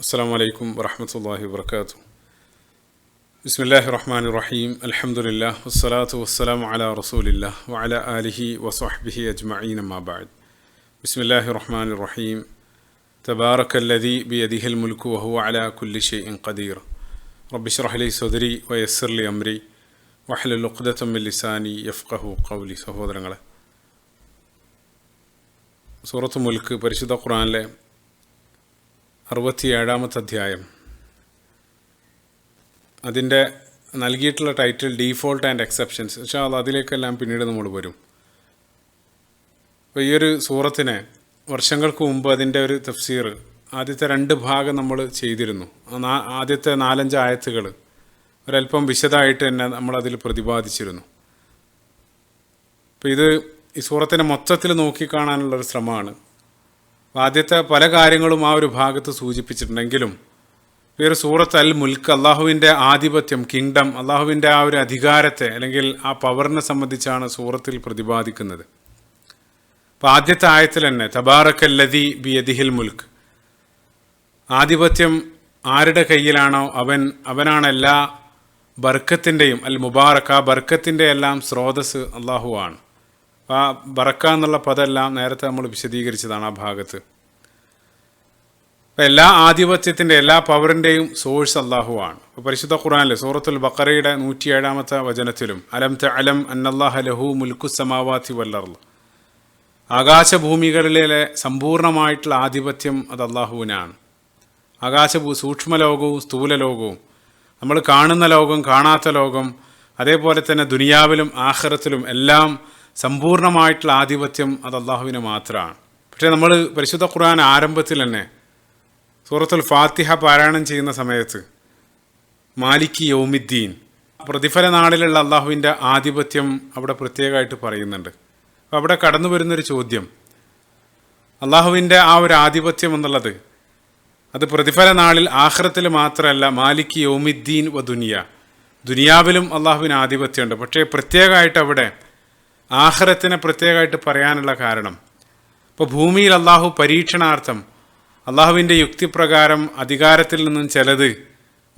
السلام عليكم ورحمة الله وبركاته بسم الله الرحمن الرحيم الحمد لله والصلاة والسلام على رسول الله وعلى آله وصحبه أجمعين ما بعد بسم الله الرحمن الرحيم تبارك الذي بيده الملك وهو على كل شيء قدير رب اشرح لي صدري ويسر لي أمري واحلل عقدة من لساني يفقه قولي സഹോദരങ്ങളെ സൂറത്ത് മുൽക്ക് പരിശുദ്ധ ഖുറാനിലെ അറുപത്തിയേഴാമത്തെ അധ്യായം അതിന്റെ നൽകിയിട്ടുള്ള ടൈറ്റിൽ ഡീഫോൾട്ട് ആൻഡ് എക്സെപ്ഷൻസ്. പക്ഷേ അത് അതിലേക്കെല്ലാം പിന്നീട് നമ്മൾ വരും. അപ്പോൾ ഈ ഒരു സൂറത്തിനെ വർഷങ്ങൾക്ക് മുമ്പ് അതിന്റെ ഒരു തഫ്സീർ ആദ്യത്തെ രണ്ട് ഭാഗം നമ്മൾ ചെയ്തിരുന്നു. ആദ്യത്തെ നാലഞ്ച് ആയത്തുകൾ ഒരല്പം വിശദമായിട്ട് തന്നെ നമ്മളതിൽ പ്രതിപാദിച്ചിരുന്നു. അപ്പോൾ ഇത് ഈ സൂറത്തിനെ മൊത്തത്തിൽ നോക്കിക്കാണാനുള്ളൊരു ശ്രമമാണ്. ആദ്യത്തെ പല കാര്യങ്ങളും ആ ഒരു ഭാഗത്ത് സൂചിപ്പിച്ചിട്ടുണ്ടെങ്കിലും ഈ ഒരു സൂറത്ത് അൽ മുൽക്ക് അള്ളാഹുവിന്റെ ആധിപത്യം കിങ്ഡം അള്ളാഹുവിന്റെ ആ ഒരു അധികാരത്തെ അല്ലെങ്കിൽ ആ പവറിനെ സംബന്ധിച്ചാണ് സൂറത്തിൽ പ്രതിപാദിക്കുന്നത്. അപ്പോൾ ആദ്യത്തെ ആയത്തിൽ തന്നെ തബാറക്കല്ലതി ബി അദിഹിൽ മുൽക്ക്. ആധിപത്യം ആരുടെ കയ്യിലാണോ അവൻ അവനാണ് എല്ലാ ബർക്കത്തിന്റെയും അൽ മുബാറക്ക് ബർക്കത്തിന്റെ എല്ലാം സ്രോതസ് അള്ളാഹുവാണ് ആ ബറക്ക എന്നുള്ള പദമെല്ലാം നേരത്തെ നമ്മൾ വിശദീകരിച്ചതാണ് ആ ഭാഗത്ത്. എല്ലാ ആധിപത്യത്തിന്റെ എല്ലാ പവറിന്റെയും സോഴ്സ് അള്ളാഹുവാണ് ഇപ്പോൾ പരിശുദ്ധ ഖുറാനിൽ സൂറത്തുൽ ബക്കറയുടെ നൂറ്റിയേഴാമത്തെ വചനത്തിലും അലം ത അലം അന്നല്ലാഹ ലഹു മുൽക്കു സമാവാത്തി വല്ലർ ആകാശഭൂമികളിലെ സമ്പൂർണമായിട്ടുള്ള ആധിപത്യം അത് അള്ളാഹുവിനാണ് ആകാശഭൂ സൂക്ഷ്മലോകവും സ്ഥൂലലോകവും. നമ്മൾ കാണുന്ന ലോകം കാണാത്ത ലോകം അതേപോലെ തന്നെ ദുനിയാവിലും ആഹ്റത്തിലും എല്ലാം സമ്പൂർണമായിട്ടുള്ള ആധിപത്യം അത് അള്ളാഹുവിന് മാത്രമാണ്. പക്ഷേ നമ്മൾ പരിശുദ്ധ ഖുർആൻ ആരംഭത്തിൽ തന്നെ സൂറത്തുൽ ഫാത്തിഹ പാരായണം ചെയ്യുന്ന സമയത്ത് മാലിക്കി യൗമിദ്ദീൻ പ്രതിഫല നാളിലുള്ള അള്ളാഹുവിന്റെ ആധിപത്യം അവിടെ പ്രത്യേകമായിട്ട് പറയുന്നുണ്ട്. അപ്പോൾ അവിടെ കടന്നു വരുന്നൊരു ചോദ്യം അള്ളാഹുവിന്റെ ആ ഒരു ആധിപത്യം എന്നുള്ളത് അത് പ്രതിഫല നാളിൽ ആഹ്റത്തിൽ മാത്രമല്ല മാലിക് യൗമിദ്ദീൻ വ ദുനിയ. ദുനിയാവിലും അള്ളാഹുവിന് ആധിപത്യമുണ്ട്. പക്ഷേ പ്രത്യേകമായിട്ട് അവിടെ ആഖിറത്തിനെ പ്രത്യേകമായിട്ട് പറയാനുള്ള കാരണം. ഇപ്പോൾ ഭൂമിയിൽ അള്ളാഹു പരീക്ഷണാർത്ഥം അള്ളാഹുവിന്റെ യുക്തിപ്രകാരം അധികാരത്തിൽ നിന്നും ചിലത്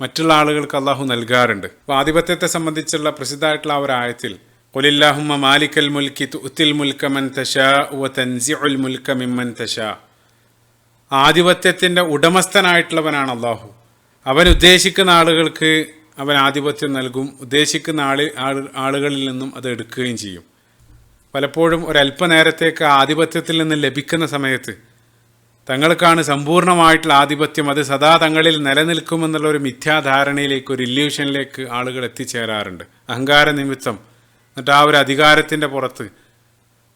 മറ്റുള്ള ആളുകൾക്ക് അള്ളാഹു നൽകാറുണ്ട്. അപ്പോൾ ആധിപത്യത്തെ സംബന്ധിച്ചുള്ള പ്രസിദ്ധമായിട്ടുള്ള ആ ഒരു ആയത്തിൽ കൊലില്ലാഹുമ്മ മാലിക്കൽ മുൽക്കി തുത്തിൽ മുൽക്കമൻ തശാ തൻസി ഉൽ മുൽക്ക മിമ്മൻ തശാ. ആധിപത്യത്തിന്റെ ഉടമസ്ഥനായിട്ടുള്ളവനാണ് അള്ളാഹു. അവൻ ഉദ്ദേശിക്കുന്ന ആളുകൾക്ക് അവൻ ആധിപത്യം നൽകും ഉദ്ദേശിക്കുന്ന ആൾ ആളുകളിൽ നിന്നും അത് എടുക്കുകയും ചെയ്യും. പലപ്പോഴും ഒരല്പനേരത്തേക്ക് ആധിപത്യത്തിൽ നിന്ന് ലഭിക്കുന്ന സമയത്ത് തങ്ങൾക്കാണ് സമ്പൂർണമായിട്ടുള്ള ആധിപത്യം. അത് സദാ തങ്ങളിൽ നിലനിൽക്കുമെന്നുള്ള ഒരു മിഥ്യാധാരണയിലേക്ക് ഒരു ഇല്യൂഷനിലേക്ക് ആളുകൾ എത്തിച്ചേരാറുണ്ട്. അഹങ്കാര നിമിത്തം. എന്നിട്ട് ആ ഒരു അധികാരത്തിന്റെ പുറത്ത്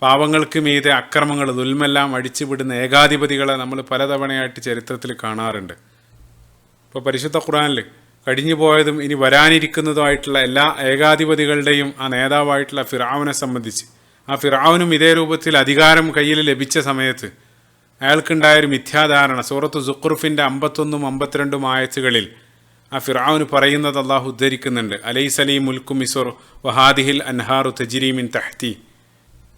പാവങ്ങൾക്ക് മീതെ അക്രമങ്ങൾ ദുൽമെല്ലാം അടിച്ചുവിടുന്ന ഏകാധിപതികളെ നമ്മൾ പലതവണയായിട്ട് ചരിത്രത്തിൽ കാണാറുണ്ട്. ഇപ്പോൾ പരിശുദ്ധ ഖുറാനിൽ കഴിഞ്ഞു പോയതും ഇനി വരാനിരിക്കുന്നതുമായിട്ടുള്ള എല്ലാ ഏകാധിപതികളുടെയും ആ നേതാവായിട്ടുള്ള ഫിറാവിനെ സംബന്ധിച്ച് ആ ഫിറാവിനും ഇതേ രൂപത്തിൽ അധികാരം കയ്യിൽ ലഭിച്ച സമയത്ത് അയാൾക്കുണ്ടായൊരു മിഥ്യാധാരണ സൂറത്ത് സുഖ്റുഫിന്റെ അമ്പത്തൊന്നും അമ്പത്തിരണ്ടും ആയത്തുകളിൽ ആ ഫിറാവിന് പറയുന്നത് അള്ളാഹു ഉദ്ധരിക്കുന്നുണ്ട്. അലൈസലി മുൽക്കു മിസുർ വഹാദിഹിൽ അൻഹാറു തജിരീമിൻ തഹ്തി.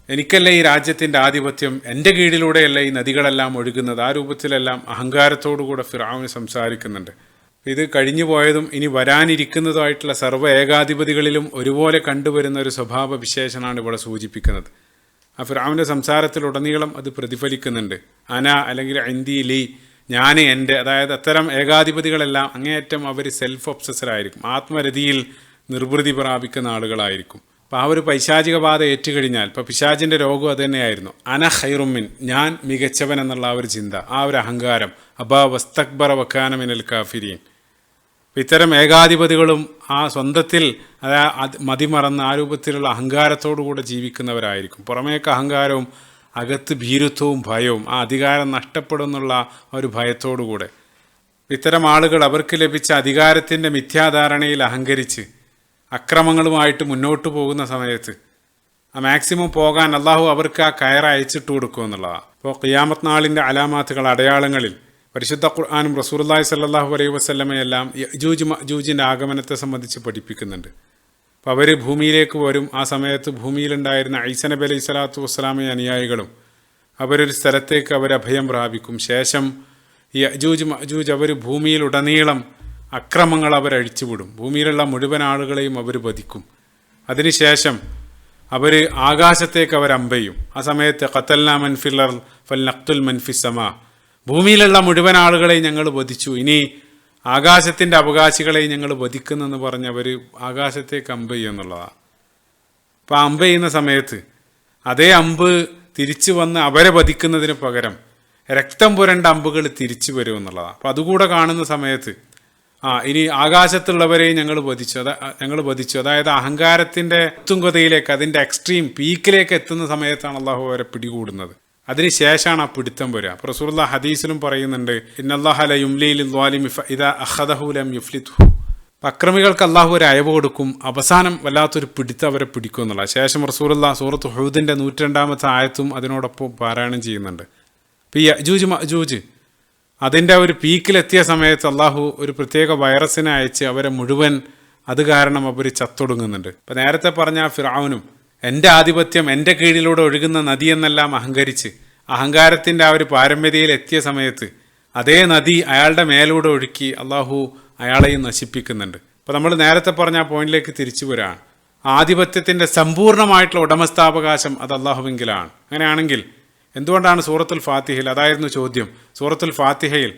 എനിക്കല്ലേ ഈ രാജ്യത്തിന്റെ ആധിപത്യം? എന്റെ കീഴിലൂടെയല്ല ഈ നദികളെല്ലാം ഒഴുകുന്നത്? ആ രൂപത്തിലെല്ലാം അഹങ്കാരത്തോടുകൂടെ ഫിറാവിന് സംസാരിക്കുന്നുണ്ട്. ഇത് കഴിഞ്ഞു പോയതും ഇനി വരാനിരിക്കുന്നതുമായിട്ടുള്ള സർവ ഏകാധിപതികളിലും ഒരുപോലെ കണ്ടുവരുന്ന ഒരു സ്വഭാവ വിശേഷനാണ് ഇവിടെ സൂചിപ്പിക്കുന്നത്. ആ ഫിറാമിന്റെ സംസാരത്തിലുടനീളം അത് പ്രതിഫലിക്കുന്നുണ്ട്. അന അല്ലെങ്കിൽ എന്തി ലീ ഞാൻ എന്റെ അതായത് അത്തരം ഏകാധിപതികളെല്ലാം അങ്ങേയറ്റം അവർ സെൽഫ് ഒബ്സസറായിരിക്കും ആത്മരതിയിൽ നിർവൃതി പ്രാപിക്കുന്ന ആളുകളായിരിക്കും. അപ്പോൾ ആ ഒരു പൈശാചിക ബാധ ഏറ്റുകഴിഞ്ഞാൽ ഇപ്പോൾ പിശാചിന്റെ രോഗം അതുതന്നെയായിരുന്നു അന ഹൈറുമിൻ ഞാൻ മികച്ചവൻ എന്നുള്ള ആ ഒരു ചിന്ത ആ ഒരു അഹങ്കാരം. അബാ വസ്തക്ബറ വക്കാനമിനൽ കാഫിരീൻ. ഇത്തരം ഏകാധിപതികളും ആ സ്വന്തത്തിൽ മതിമറന്ന് ആ രൂപത്തിലുള്ള അഹങ്കാരത്തോടുകൂടെ ജീവിക്കുന്നവരായിരിക്കും. പുറമേക്ക് അഹങ്കാരവും അകത്ത് ഭീരുത്വവും ഭയവും ആ അധികാരം നഷ്ടപ്പെടുന്നുള്ള ആ ഒരു ഭയത്തോടുകൂടെ ഇത്തരം ആളുകൾ അവർക്ക് ലഭിച്ച അധികാരത്തിന്റെ മിഥ്യാധാരണയിൽ അഹങ്കരിച്ച് അക്രമങ്ങളുമായിട്ട് മുന്നോട്ട് പോകുന്ന സമയത്ത് ആ മാക്സിമം പോകാൻ അള്ളാഹു അവർക്ക് ആ കയർ അയച്ചിട്ട് കൊടുക്കുമെന്നുള്ളതാണ് ഇപ്പോൾ ഖിയാമത്ത് നാളിന്റെ അലാമാത്തുകൾ അടയാളങ്ങളിൽ പരിശുദ്ധ ഖുർആാനും റസൂർല്ലാഹി സല്ലാഹു അലൈഹി വസ്ലമയെല്ലാം യജൂജ് മജൂജിന്റെ ആഗമനത്തെ സംബന്ധിച്ച് പഠിപ്പിക്കുന്നുണ്ട്. അപ്പോൾ അവർ ഭൂമിയിലേക്ക് വരും. ആ സമയത്ത് ഭൂമിയിലുണ്ടായിരുന്ന ഐസനബി അലൈഹി സ്വലാത്തു വസ്സലാമി അനുയായികളും അവരൊരു സ്ഥലത്തേക്ക് അവർ അഭയം പ്രാപിക്കും. ശേഷം ഈ അജൂജ് മജൂജ് അവർ ഭൂമിയിലുടനീളം അക്രമങ്ങൾ അവരഴിച്ചുവിടും ഭൂമിയിലുള്ള മുഴുവൻ ആളുകളെയും അവർ വധിക്കും. അതിനുശേഷം അവർ ആകാശത്തേക്ക് അവർ അമ്പയും ആ സമയത്ത് ഖത്തൽന മൻഫില്ലർ ഫൽ നഖ്തുൽ മൻഫിസമ ഭൂമിയിലുള്ള മുഴുവൻ ആളുകളെയും ഞങ്ങൾ വധിച്ചു. ഇനി ആകാശത്തിന്റെ അവകാശികളെയും ഞങ്ങൾ വധിക്കുന്നെന്ന് പറഞ്ഞ് അവർ ആകാശത്തേക്ക് അമ്പ് ചെയ്യുന്നുള്ളതാണ് അപ്പോൾ അമ്പ് ചെയ്യുന്ന സമയത്ത് അതേ അമ്പ് തിരിച്ചു വന്ന് അവരെ വധിക്കുന്നതിന് പകരം രക്തം പുരണ്ട അമ്പുകൾ തിരിച്ചു വരും എന്നുള്ളതാണ് അപ്പോൾ അതുകൂടെ കാണുന്ന സമയത്ത് ആ ഇനി ആകാശത്തുള്ളവരെയും ഞങ്ങൾ വധിച്ചു. അതാ ഞങ്ങൾ വധിച്ചു. അതായത് അഹങ്കാരത്തിന്റെ തുങ്കതയിലേക്ക് അതിന്റെ എക്സ്ട്രീം പീക്കിലേക്ക് എത്തുന്ന സമയത്താണ് അള്ളാഹു അവരെ പിടികൂടുന്നത്. അതിനുശേഷമാണ് ആ പിടുത്തം വരിക. അപ്പോൾ ഹദീസിലും പറയുന്നുണ്ട് അക്രമികൾക്ക് അള്ളാഹു ഒരു അയവ് കൊടുക്കും അവസാനം വല്ലാത്തൊരു പിടുത്തം അവരെ പിടിക്കും എന്നുള്ള. ശേഷം റസൂലുള്ള സൂറത്ത് ഹൂദിന്റെ നൂറ്റിരണ്ടാമത്തെ ആയത്തും അതിനോടൊപ്പം പാരായണം ചെയ്യുന്നുണ്ട്. അപ്പോൾ ഈ അജൂജ് മജൂജ് അതിന്റെ ഒരു പീക്കിലെത്തിയ സമയത്ത് അള്ളാഹു ഒരു പ്രത്യേക വൈറസിനെ അയച്ച് അവരെ മുഴുവൻ അത് കാരണം അവർ ചത്തൊടുങ്ങുന്നുണ്ട്. ഇപ്പം നേരത്തെ പറഞ്ഞ ഫിറാവുനും എന്റെ ആധിപത്യം എന്റെ കീഴിലൂടെ ഒഴുകുന്ന നദി എന്നെല്ലാം അഹങ്കരിച്ച് അഹങ്കാരത്തിന്റെ ആ ഒരു പാരമ്പര്യയിൽ എത്തിയ സമയത്ത് അതേ നദി അയാളുടെ മേലൂടെ ഒഴുക്കി അള്ളാഹു അയാളെയും നശിപ്പിക്കുന്നുണ്ട്. അപ്പോൾ നമ്മൾ നേരത്തെ പറഞ്ഞ ആ പോയിന്റിലേക്ക് തിരിച്ചു വരാണ്. ആധിപത്യത്തിന്റെ സമ്പൂർണമായിട്ടുള്ള ഉടമസ്ഥാവകാശം അത് അള്ളാഹുവെങ്കിലാണ്. അങ്ങനെയാണെങ്കിൽ എന്തുകൊണ്ടാണ് സൂറത്തുൽ ഫാത്തിഹയിൽ അതായിരുന്നു ചോദ്യം സൂറത്തുൽ ഫാത്തിഹയിൽ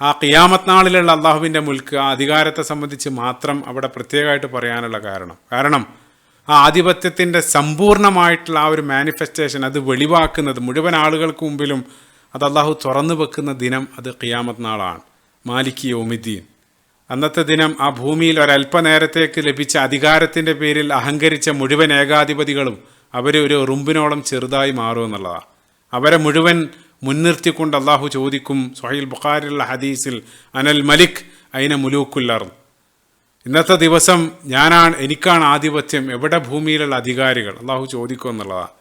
ആ ഖിയാമത്ത് നാളിലുള്ള അള്ളാഹുവിന്റെ മുൽക്ക് ആ അധികാരത്തെ സംബന്ധിച്ച് മാത്രം അവിടെ പ്രത്യേകമായിട്ട് പറയാനുള്ള കാരണം. കാരണം ആ ആധിപത്യത്തിന്റെ സമ്പൂർണമായിട്ടുള്ള ആ ഒരു മാനിഫെസ്റ്റേഷൻ അത് വെളിവാക്കുന്നത് മുഴുവൻ ആളുകൾക്ക് മുമ്പിലും അത് അള്ളാഹു തുറന്നു വെക്കുന്ന ദിനം അത് ഖിയാമത് നാളാണ്. മാലിക് യോമിദ്ദീൻ. അന്നത്തെ ദിനം ആ ഭൂമിയിൽ ഒരല്പനേരത്തേക്ക് ലഭിച്ച അധികാരത്തിന്റെ പേരിൽ അഹങ്കരിച്ച മുഴുവൻ ഏകാധിപതികളും അവരെ ഒരു റുമ്പിനോളം ചെറുതായി മാറും എന്നുള്ളതാണ്. അവരെ മുഴുവൻ മുൻനിർത്തിക്കൊണ്ട് അള്ളാഹു ചോദിക്കും സൊഹൈൽ ബുഖാരിലുള്ള ഹദീസിൽ അനൽ മലിക് അയിന മുലൂക്കുല്ലർ ഇന്നത്തെ ദിവസം ഞാനാണ് എനിക്കാണ് ആധിപത്യം എവിടെ ഭൂമിയിലുള്ള അധികാരികൾ? അള്ളാഹു ചോദിക്കും എന്നുള്ളതാണ്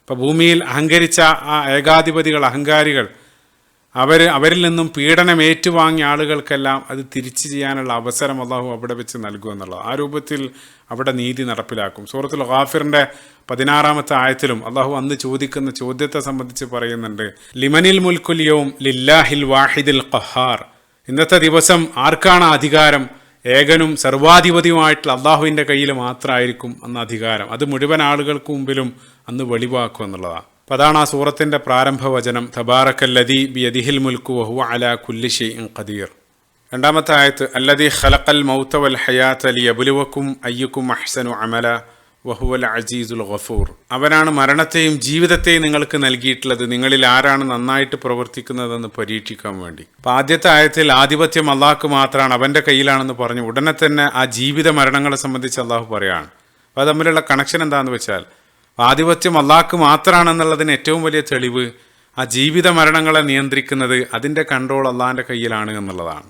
ഇപ്പം ഭൂമിയിൽ അഹങ്കരിച്ച ആ ഏകാധിപതികൾ അഹങ്കാരികൾ അവർ അവരിൽ നിന്നും പീഡനം ഏറ്റുവാങ്ങിയ ആളുകൾക്കെല്ലാം അത് തിരിച്ചു ചെയ്യാനുള്ള അവസരം അള്ളാഹു അവിടെ വെച്ച് നൽകും എന്നുള്ളത്. ആ രൂപത്തിൽ അവിടെ നീതി നടപ്പിലാക്കും. സൂറത്തുൽ ഖാഫിറിന്റെ പതിനാറാമത്തെ ആയത്തിലും അള്ളാഹു അന്ന് ചോദിക്കുന്ന ചോദ്യത്തെ സംബന്ധിച്ച് പറയുന്നുണ്ട് ലിമനിൽ മുൽക്കുലിയവും ലില്ലാഹിൽ വാഹിദിൽ ഖഹാർ. ഇന്നത്തെ ദിവസം ആർക്കാണ് അധികാരം? ഏകനും സർവാധിപതിയുമായിട്ടുള്ള അള്ളാഹുവിന്റെ കയ്യിൽ മാത്രമായിരിക്കും അന്ന് അധികാരം. അത് മുഴുവൻ ആളുകൾക്ക് മുമ്പിലും അന്ന് വെളിവാക്കും എന്നുള്ളതാണ്. അപ്പം അതാണ് ആ സൂറത്തിന്റെ പ്രാരംഭ വചനം തബാറക്കല്ലതി ബിയദിഹിൽ മുൽക്കു വഹു അല കുല്ലിഷി ഖദീർ. രണ്ടാമത്തെ ആയത്ത് അല്ലതി ഖലഖൽ മൗത്ത വൽ ഹയാത്ത് അലി അബുലുവക്കും അയ്യുക്കും അഹ്സനു അമല. വഹുവൽ അജീസുൽ ഗഫൂർ. അവനാണ് മരണത്തെയും ജീവിതത്തെയും നിങ്ങൾക്ക് നൽകിയിട്ടുള്ളത്. നിങ്ങളിൽ ആരാണ് നന്നായിട്ട് പ്രവർത്തിക്കുന്നതെന്ന് പരീക്ഷിക്കാൻ വേണ്ടി. അപ്പം ആദ്യത്തെ ആയത്തിൽ ആധിപത്യം അള്ളാഹ്ക്ക് മാത്രമാണ് അവന്റെ കയ്യിലാണെന്ന് പറഞ്ഞു. ഉടനെ തന്നെ ആ ജീവിത മരണങ്ങളെ സംബന്ധിച്ച് അള്ളാഹു പറയാണ്. അപ്പോൾ തമ്മിലുള്ള കണക്ഷൻ എന്താണെന്ന് വെച്ചാൽ ആധിപത്യം അള്ളാഹ്ക്ക് മാത്രമാണെന്നുള്ളതിന് ഏറ്റവും വലിയ തെളിവ് ആ ജീവിത മരണങ്ങളെ നിയന്ത്രിക്കുന്നത് അതിന്റെ കൺട്രോൾ അള്ളാഹിന്റെ കയ്യിലാണ് എന്നുള്ളതാണ്.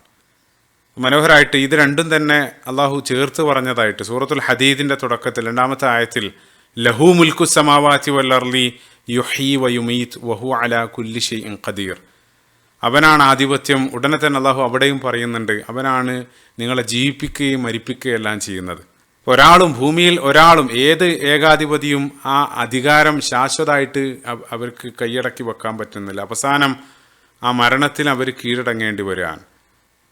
മനോഹരമായിട്ട് ഇത് രണ്ടും തന്നെ അള്ളാഹു ചേർത്ത് പറഞ്ഞതായിട്ട് സൂറത്തുൽ ഹദീദിന്റെ തുടക്കത്തിൽ രണ്ടാമത്തെ ആയത്തിൽ ലഹു മുൽക്കു സമാവാത്തി വല്ലർലി യുഹി വയുമീത് വഹു അല കുല്ലി ഷെയ്ൻ ഖദീർ. അവനാണ് ആധിപത്യം. ഉടനെ തന്നെ അള്ളാഹു അവിടെയും പറയുന്നുണ്ട് അവനാണ് നിങ്ങളെ ജീവിപ്പിക്കുകയും മരിപ്പിക്കുകയും എല്ലാം ചെയ്യുന്നത്. ഒരാളും ഭൂമിയിൽ ഒരാളും ഏത് ഏകാധിപതിയും ആ അധികാരം ശാശ്വതമായിട്ട് അവർക്ക് കൈയടക്കി വെക്കാൻ പറ്റുന്നില്ല. അവസാനം ആ മരണത്തിന് അവർ കീഴടങ്ങേണ്ടി വരികയാണ്.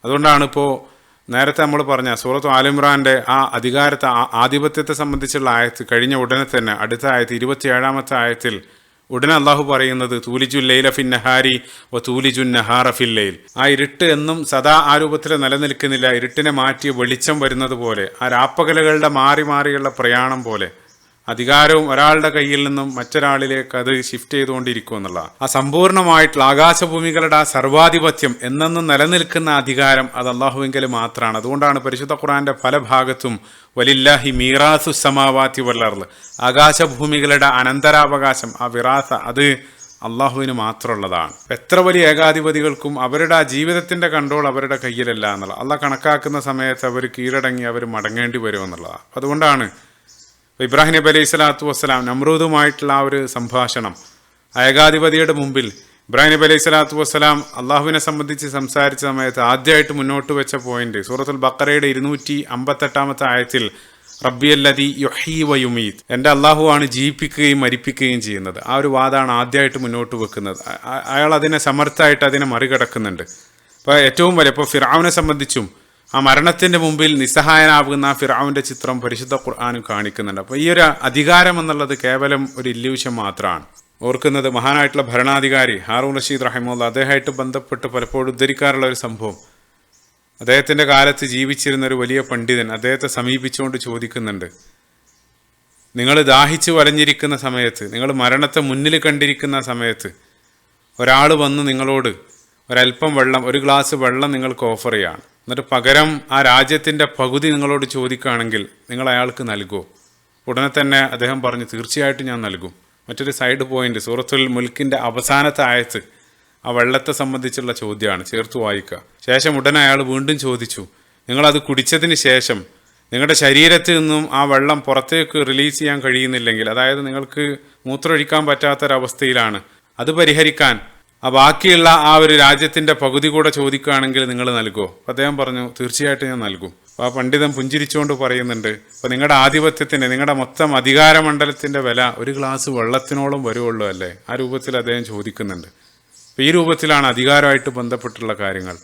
അതുകൊണ്ടാണ് ഇപ്പോൾ നേരത്തെ നമ്മൾ പറഞ്ഞ സൂറത്ത് ആലിമ്രാന്റെ ആ അധികാരത്തെ ആധിപത്യത്തെ സംബന്ധിച്ചുള്ള ആയത്ത് കഴിഞ്ഞ ഉടനെ തന്നെ അടുത്ത ആയത്ത് ഇരുപത്തിയേഴാമത്തെ ആയത്തിൽ ഉടനെ അള്ളാഹു പറയുന്നത് തൂലിജു ലൈല ഫിൻ നഹാരി വ തൂലിജു നഹാറ ലൈൽ. ആ ഇരുട്ട് എന്നും സദാ ആ രൂപത്തിൽ നിലനിൽക്കുന്നില്ല ഇരുട്ടിനെ മാറ്റി വെളിച്ചം വരുന്നത് പോലെ ആ രാപ്പകലുകളുടെ മാറി മാറിയുള്ള പ്രയാണം പോലെ അധികാരവും ഒരാളുടെ കയ്യിൽ നിന്നും മറ്റൊരാളിലേക്ക് അത് ഷിഫ്റ്റ് ചെയ്തുകൊണ്ടിരിക്കും എന്നുള്ള ആ സമ്പൂർണമായിട്ടുള്ള ആകാശഭൂമികളുടെ ആ സർവാധിപത്യം എന്നെന്നും നിലനിൽക്കുന്ന അധികാരം അത് അള്ളാഹുവിങ്കിൽ മാത്രമാണ് അതുകൊണ്ടാണ് പരിശുദ്ധ ഖുറാന്റെ പല ഭാഗത്തും വലില്ലാഹി മീറാസു സമാവാത്തി വല്ലർന്ന് ആകാശഭൂമികളുടെ അനന്തരാവകാശം ആ വിറാസ അത് അള്ളാഹുവിന് മാത്രമുള്ളതാണ്. എത്ര വലിയ ഏകാധിപതികൾക്കും അവരുടെ ആ ജീവിതത്തിന്റെ കൺട്രോൾ അവരുടെ കയ്യിലല്ല എന്നുള്ളത്. അള്ളാഹ് കണക്കാക്കുന്ന സമയത്ത് അവർ കീഴടങ്ങി അവർ മടങ്ങേണ്ടി വരുമെന്നുള്ളതാണ് അതുകൊണ്ടാണ് ഇബ്രാഹിം നബി അലൈഹി സ്വലാത്തു വസ്സലാം നമ്രൂദുമായിട്ടുള്ള ആ ഒരു സംഭാഷണം. ഏകാധിപതിയുടെ മുമ്പിൽ ഇബ്രാഹിം നബി അലൈഹി സ്വലാത്തു വസ്സലാം അള്ളാഹുവിനെ സംബന്ധിച്ച് സംസാരിച്ച സമയത്ത് ആദ്യമായിട്ട് മുന്നോട്ട് വെച്ച പോയിന്റ് സൂറത്തുൽ ബക്കറയുടെ ഇരുന്നൂറ്റി അമ്പത്തെട്ടാമത്തെ ആയത്തിൽ റബ്ബിയല്ലതി യൊഹീ വയുമീത് എന്റെ അള്ളാഹുവാണ് ജീവിപ്പിക്കുകയും മരിപ്പിക്കുകയും ചെയ്യുന്നത്. ആ ഒരു വാദമാണ് ആദ്യമായിട്ട് മുന്നോട്ട് വെക്കുന്നത്. അയാൾ അതിനെ സമർത്ഥമായിട്ട് അതിനെ മറികടക്കുന്നുണ്ട്. അപ്പോൾ ഏറ്റവും വലിയ ഇപ്പോൾ ഫിറാവിനെ സംബന്ധിച്ചും ആ മരണത്തിന്റെ മുമ്പിൽ നിസ്സഹായനാകുന്ന ആ ഫിറാവിന്റെ ചിത്രം പരിശുദ്ധ ഖുർആാനും കാണിക്കുന്നുണ്ട്. അപ്പോൾ ഈ ഒരു അധികാരം എന്നുള്ളത് കേവലം ഒരു ഇല്യൂഷൻ മാത്രമാണ്. ഓർക്കുന്നത് മഹാനായിട്ടുള്ള ഭരണാധികാരി ഹാറൂൺ റഷീദ് റഹിമുള്ള അദ്ദേഹമായിട്ട് ബന്ധപ്പെട്ട് പലപ്പോഴും ഉദ്ധരിക്കാറുള്ള ഒരു സംഭവം. അദ്ദേഹത്തിന്റെ കാലത്ത് ജീവിച്ചിരുന്ന ഒരു വലിയ പണ്ഡിതൻ അദ്ദേഹത്തെ സമീപിച്ചുകൊണ്ട് ചോദിക്കുന്നുണ്ട്. നിങ്ങൾ ദാഹിച്ചു വലഞ്ഞിരിക്കുന്ന സമയത്ത് നിങ്ങൾ മരണത്തെ മുന്നിൽ കണ്ടിരിക്കുന്ന സമയത്ത് ഒരാൾ വന്ന് നിങ്ങളോട് ഒരല്പം വെള്ളം ഒരു ഗ്ലാസ് വെള്ളം നിങ്ങൾക്ക് ഓഫർ ചെയ്യാണ്. എന്നിട്ട് പകരം ആ രാജ്യത്തിന്റെ പകുതി നിങ്ങളോട് ചോദിക്കുകയാണെങ്കിൽ നിങ്ങൾ അയാൾക്ക് നൽകുമോ ഉടനെ തന്നെ അദ്ദേഹം പറഞ്ഞു തീർച്ചയായിട്ടും ഞാൻ നൽകും. മറ്റൊരു സൈഡ് പോയിന്റ് സൂറത്തുൽ മുൽക്കിന്റെ അവസാനത്തെ ആയത്ത് ആ വെള്ളത്തെ സംബന്ധിച്ചുള്ള ചോദ്യമാണ് ചേർത്ത് വായിക്കുക. ശേഷം ഉടനെ അയാൾ വീണ്ടും ചോദിച്ചു നിങ്ങളത് കുടിച്ചതിന് ശേഷം നിങ്ങളുടെ ശരീരത്തിൽ നിന്നും ആ വെള്ളം പുറത്തേക്ക് റിലീസ് ചെയ്യാൻ കഴിയുന്നില്ലെങ്കിൽ അതായത് നിങ്ങൾക്ക് മൂത്രമൊഴിക്കാൻ പറ്റാത്തൊരവസ്ഥയിലാണ് അത് പരിഹരിക്കാൻ ആ ബാക്കിയുള്ള ആ ഒരു രാജ്യത്തിന്റെ പകുതി കൂടെ ചോദിക്കുകയാണെങ്കിൽ നിങ്ങൾ നൽകുമോ അപ്പം അദ്ദേഹം പറഞ്ഞു തീർച്ചയായിട്ടും ഞാൻ നൽകും. അപ്പോൾ ആ പണ്ഡിതൻ പുഞ്ചിരിച്ചുകൊണ്ട് പറയുന്നുണ്ട് അപ്പോൾ നിങ്ങളുടെ ആധിപത്യത്തിന്റെ നിങ്ങളുടെ മൊത്തം അധികാരമണ്ഡലത്തിന്റെ വില ഒരു ഗ്ലാസ് വെള്ളത്തിനോളം വരുവുള്ളൂ അല്ലേ? ആ രൂപത്തിൽ അദ്ദേഹം ചോദിക്കുന്നുണ്ട്. അപ്പോൾ ഈ രൂപത്തിലാണ് അധികാരമായിട്ട് ബന്ധപ്പെട്ടുള്ള കാര്യങ്ങൾ.